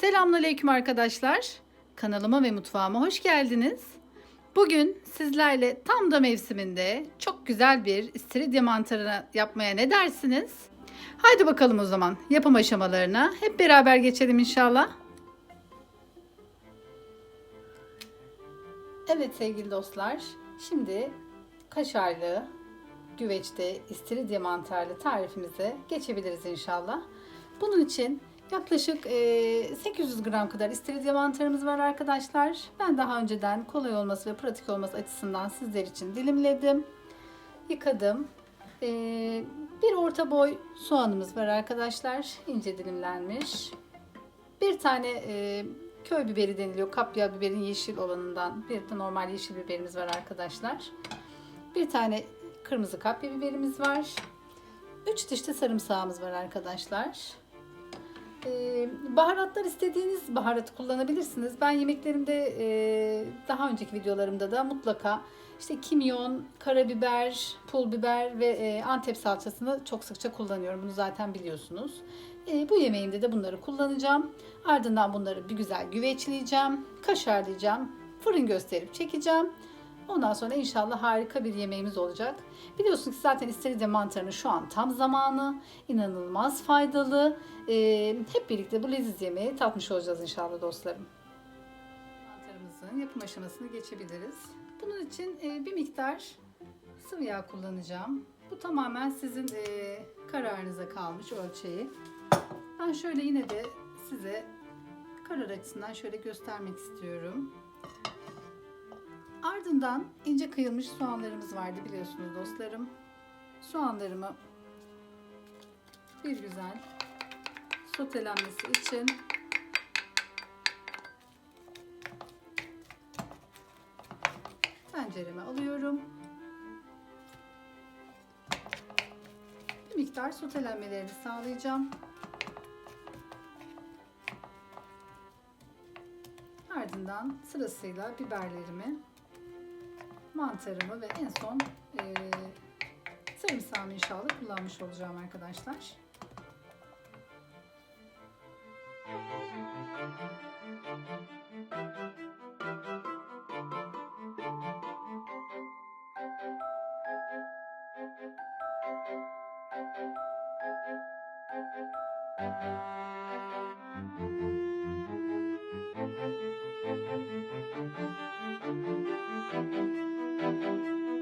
Selamünaleyküm arkadaşlar. Kanalıma ve mutfağıma hoş geldiniz. Bugün sizlerle tam da mevsiminde çok güzel bir istiridye mantarı yapmaya ne dersiniz? Haydi bakalım o zaman yapım aşamalarına hep beraber geçelim inşallah. Evet sevgili dostlar, şimdi kaşarlı, güveçte istiridye mantarlı tarifimize geçebiliriz inşallah. Bunun için yaklaşık e, 800 gram kadar istiridye mantarımız var arkadaşlar. Ben daha önceden kolay olması ve pratik olması açısından sizler için dilimledim. Yıkadım. Bir orta boy soğanımız var arkadaşlar. ince dilimlenmiş. Bir tane köy biberi deniliyor. Kapya biberin yeşil olanından. Bir de normal yeşil biberimiz var arkadaşlar. Bir tane kırmızı kapya biberimiz var. 3 diş de sarımsağımız var arkadaşlar. Ee, baharatlar istediğiniz baharatı kullanabilirsiniz. Ben yemeklerimde e, daha önceki videolarımda da mutlaka işte kimyon, karabiber, pul biber ve e, antep salçasını çok sıkça kullanıyorum. Bunu zaten biliyorsunuz. E, bu yemeğimde de bunları kullanacağım. Ardından bunları bir güzel güveçleyeceğim, kaşarlayacağım, fırın gösterip çekeceğim. Ondan sonra inşallah harika bir yemeğimiz olacak. Biliyorsunuz ki zaten istiridye mantarının şu an tam zamanı. İnanılmaz faydalı. Ee, hep birlikte bu leziz yemeği tatmış olacağız inşallah dostlarım. Mantarımızın yapım aşamasını geçebiliriz. Bunun için e, bir miktar sıvı yağ kullanacağım. Bu tamamen sizin e, kararınıza kalmış ölçeği. Ben şöyle yine de size karar açısından şöyle göstermek istiyorum. Ardından ince kıyılmış soğanlarımız vardı biliyorsunuz dostlarım. Soğanlarımı bir güzel sotelenmesi için tencereme alıyorum. Bir miktar sotelenmelerini sağlayacağım. Ardından sırasıyla biberlerimi mantarımı ve en son e, sarımsağımı inşallah kullanmış olacağım arkadaşlar.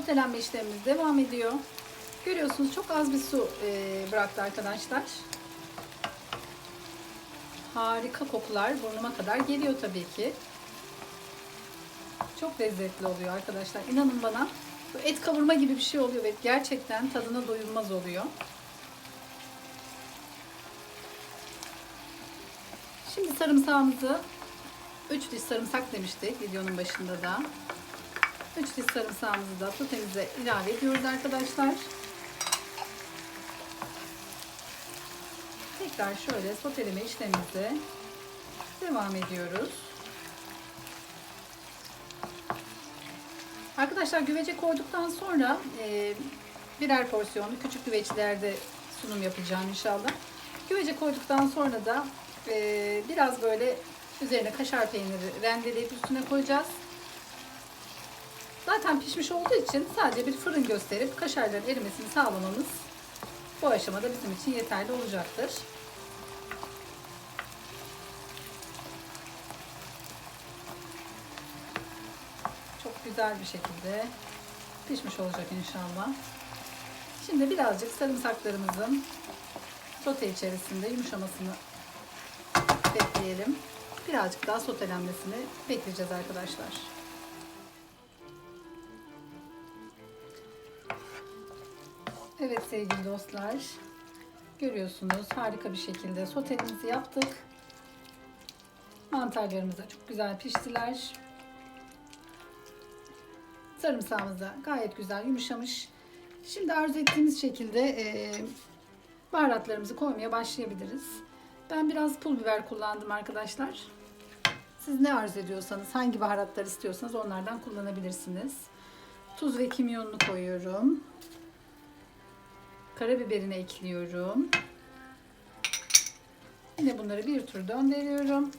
Sotelenme işlemimiz devam ediyor. Görüyorsunuz çok az bir su e, bıraktı arkadaşlar. Harika kokular burnuma kadar geliyor tabii ki. Çok lezzetli oluyor arkadaşlar. İnanın bana et kavurma gibi bir şey oluyor ve gerçekten tadına doyulmaz oluyor. Şimdi sarımsağımızı 3 diş sarımsak demiştik videonun başında da. 3 diş sarımsağımızı da sotemize ilave ediyoruz arkadaşlar. Tekrar şöyle soteleme işlemimize devam ediyoruz. Arkadaşlar güvece koyduktan sonra e, birer porsiyonlu küçük güveçlerde sunum yapacağım inşallah. Güvece koyduktan sonra da e, biraz böyle üzerine kaşar peyniri rendeleyip üstüne koyacağız. Zaten pişmiş olduğu için sadece bir fırın gösterip kaşarların erimesini sağlamamız bu aşamada bizim için yeterli olacaktır. Çok güzel bir şekilde pişmiş olacak inşallah. Şimdi birazcık sarımsaklarımızın sote içerisinde yumuşamasını bekleyelim. Birazcık daha sotelenmesini bekleyeceğiz arkadaşlar. Evet sevgili dostlar. Görüyorsunuz harika bir şekilde sotelimizi yaptık. Mantarlarımız da çok güzel piştiler. Sarımsağımız da gayet güzel yumuşamış. Şimdi arzu ettiğimiz şekilde e, baharatlarımızı koymaya başlayabiliriz. Ben biraz pul biber kullandım arkadaşlar. Siz ne arzu ediyorsanız, hangi baharatlar istiyorsanız onlardan kullanabilirsiniz. Tuz ve kimyonunu koyuyorum. Karabiberini ekliyorum. Yine bunları bir tur döndürüyorum.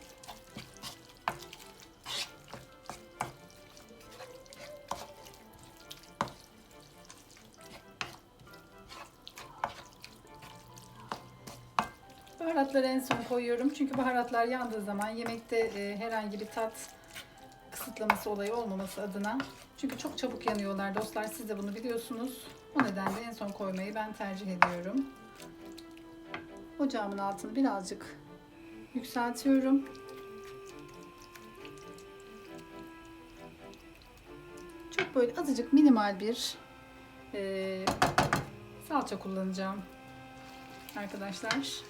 Baharatları en son koyuyorum. Çünkü baharatlar yandığı zaman yemekte e, herhangi bir tat kısıtlaması olayı olmaması adına. Çünkü çok çabuk yanıyorlar dostlar. Siz de bunu biliyorsunuz. O nedenle en son koymayı ben tercih ediyorum. Ocağımın altını birazcık yükseltiyorum. Çok böyle azıcık minimal bir e, salça kullanacağım arkadaşlar.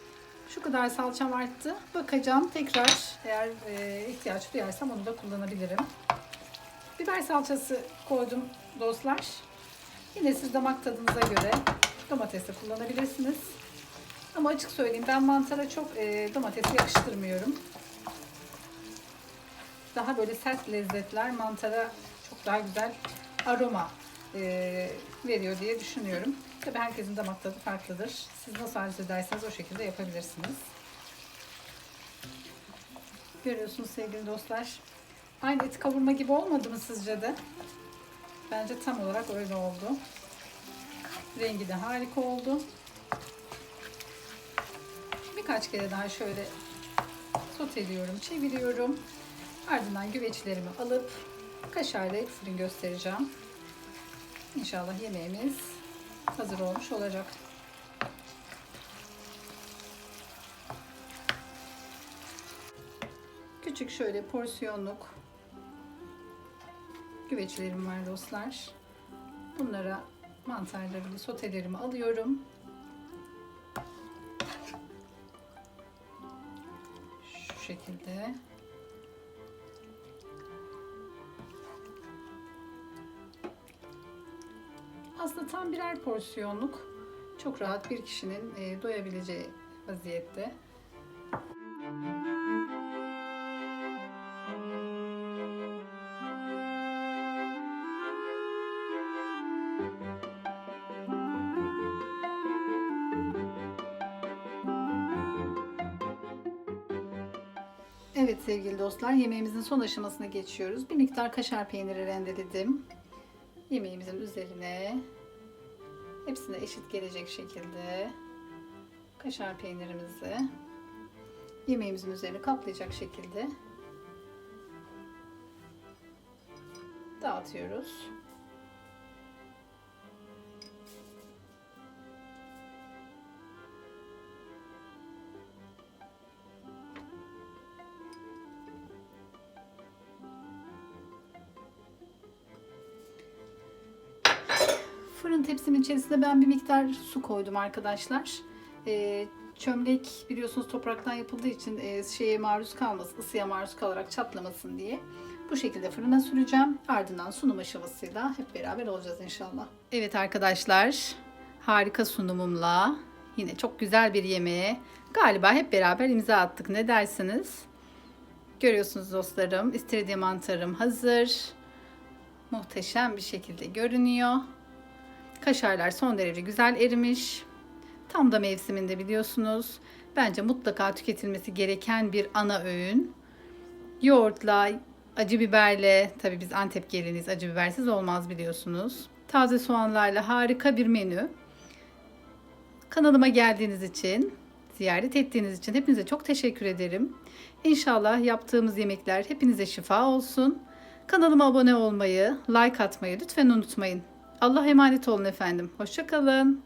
Şu kadar salçam arttı. Bakacağım tekrar eğer e, ihtiyaç duyarsam onu da kullanabilirim. Biber salçası koydum dostlar. Yine siz damak tadınıza göre domates de kullanabilirsiniz. Ama açık söyleyeyim ben mantara çok e, domates yakıştırmıyorum. Daha böyle sert lezzetler mantara çok daha güzel aroma e, veriyor diye düşünüyorum. Tabi herkesin damak tadı farklıdır. Siz nasıl arzu ederseniz o şekilde yapabilirsiniz. Görüyorsunuz sevgili dostlar. Aynı et kavurma gibi olmadı mı sizce de? Bence tam olarak öyle oldu. Rengi de harika oldu. Birkaç kere daha şöyle soteliyorum, çeviriyorum. Ardından güveçlerimi alıp kaşarlayıp fırın göstereceğim. İnşallah yemeğimiz hazır olmuş olacak. Küçük şöyle porsiyonluk güveçlerim var dostlar. Bunlara mantarlarımı, sotelerimi alıyorum. Şu şekilde. Aslında tam birer porsiyonluk çok rahat bir kişinin e, doyabileceği vaziyette. Evet sevgili dostlar yemeğimizin son aşamasına geçiyoruz. Bir miktar kaşar peyniri rendeledim. Yemeğimizin üzerine hepsine eşit gelecek şekilde kaşar peynirimizi yemeğimizin üzerine kaplayacak şekilde dağıtıyoruz. Fırın tepsimin içerisinde ben bir miktar su koydum arkadaşlar. Ee, çömlek biliyorsunuz topraktan yapıldığı için e, şeye maruz kalmasın, ısıya maruz kalarak çatlamasın diye. Bu şekilde fırına süreceğim. Ardından sunum aşamasıyla hep beraber olacağız inşallah. Evet arkadaşlar, harika sunumumla yine çok güzel bir yemeğe galiba hep beraber imza attık. Ne dersiniz? Görüyorsunuz dostlarım, istiridye mantarım hazır. Muhteşem bir şekilde görünüyor. Kaşarlar son derece güzel erimiş. Tam da mevsiminde biliyorsunuz. Bence mutlaka tüketilmesi gereken bir ana öğün. Yoğurtla, acı biberle, tabii biz Antep geliniz acı bibersiz olmaz biliyorsunuz. Taze soğanlarla harika bir menü. Kanalıma geldiğiniz için, ziyaret ettiğiniz için hepinize çok teşekkür ederim. İnşallah yaptığımız yemekler hepinize şifa olsun. Kanalıma abone olmayı, like atmayı lütfen unutmayın. Allah emanet olun efendim. Hoşçakalın.